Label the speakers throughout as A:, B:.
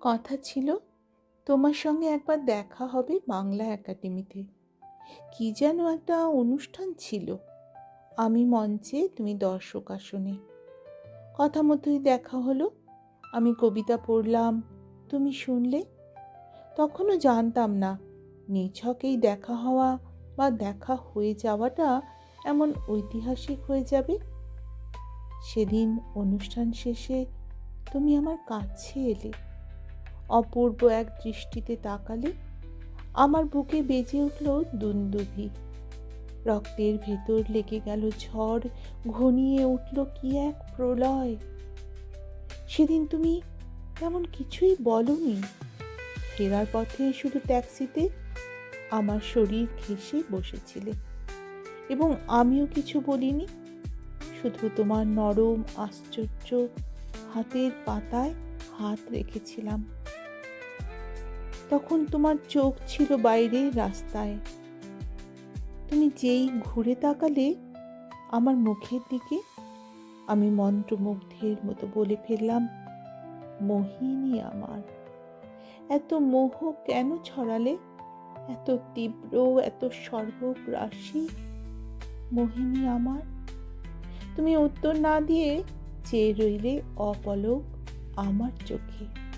A: কথা ছিল, তোমার সঙ্গে একবার দেখা হবে বাংলা একাডেমিতে। কি যেন একটা অনুষ্ঠান ছিল। আমি মঞ্চে, তুমি দর্শক আসনে। কথা মতোই দেখা হলো। আমি কবিতা পড়লাম। তুমি শুনলে? তখনও জানতাম না, নিছকেই দেখা হওয়া বা দেখা হয়ে যাওয়াটা এমন ঐতিহাসিক হয়ে যাবে। সেদিন অনুষ্ঠান শেষে তুমি আমার কাছে এলে। অপূর্ব এক দৃষ্টিতে তাকালে আমার বুকে বেজে উঠল দুন্দুভি। রক্তের ভেতর লেগে গেল ঝড়, ঘনিয়ে উঠল কি এক প্রলয়। সেদিন তুমি তেমন কিছুই বলনি। ফেরার পথে শুধু ট্যাক্সিতে আমার শরীর ঘেঁষে বসেছিলে। এবং আমিও কিছু বলিনি। শুধু তোমার নরম, আশ্চর্য হাতের পাতায় হাত রেখেছিলাম। তখন তোমার চোখ ছিল বাইরে রাস্তায়। তুমি যেই ঘুরে তাকালে আমার মুখের দিকে, আমি মন্ত্রমুগ্ধের মতো বলে ফেললাম, মোহিনী আমার, এত মোহ কেন ছড়ালে? এত তীব্র, এত সর্বগ্রাসী মোহিনী আমার। তুমি উত্তর না দিয়ে চেয়ে রইলে অপলক আমার চোখে।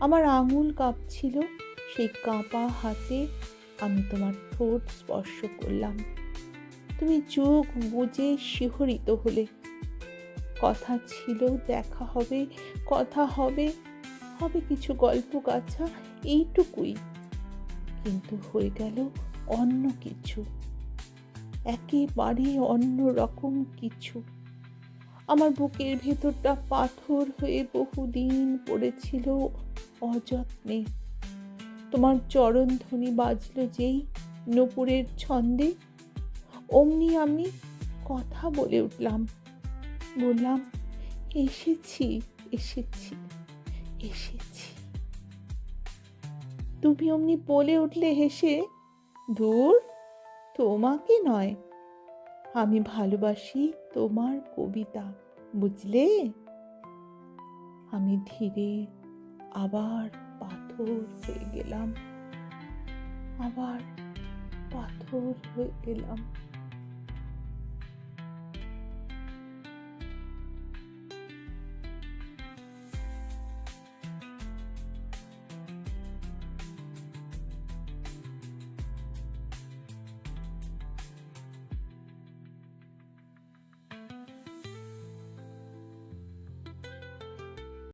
A: আমার আঙুল কাঁপছিল। সেই কাঁপা হাতে আমি তোমার ঠোঁট স্পর্শ করলাম। তুমি চোখ বুঝে শিহরিত হলে। কথা ছিল, দেখা হবে, কথা হবে হবে কিছু গল্প গাছা, এইটুকুই। কিন্তু হয়ে গেল অন্য কিছু। একেবারে অন্য রকম কিছু। আমার বুকের ভেতরটা পাথর হয়ে বহুদিন পড়েছিল অযত্নে। তোমার চরণ ধ্বনি বাজল যেই নপুরের ছন্দে। অমনি আমি কথা বলে উঠলাম। বললাম, এসেছি এসেছি এসেছি। তুমি অমনি বলে উঠলে হেসে, দূর, তোমাকে নয়, আমি ভালোবাসি তোমার কবিতা বুঝলে? আমি ধীরে আবার পাথর হয়ে গেলাম। আবার পাথর হয়ে গেলাম।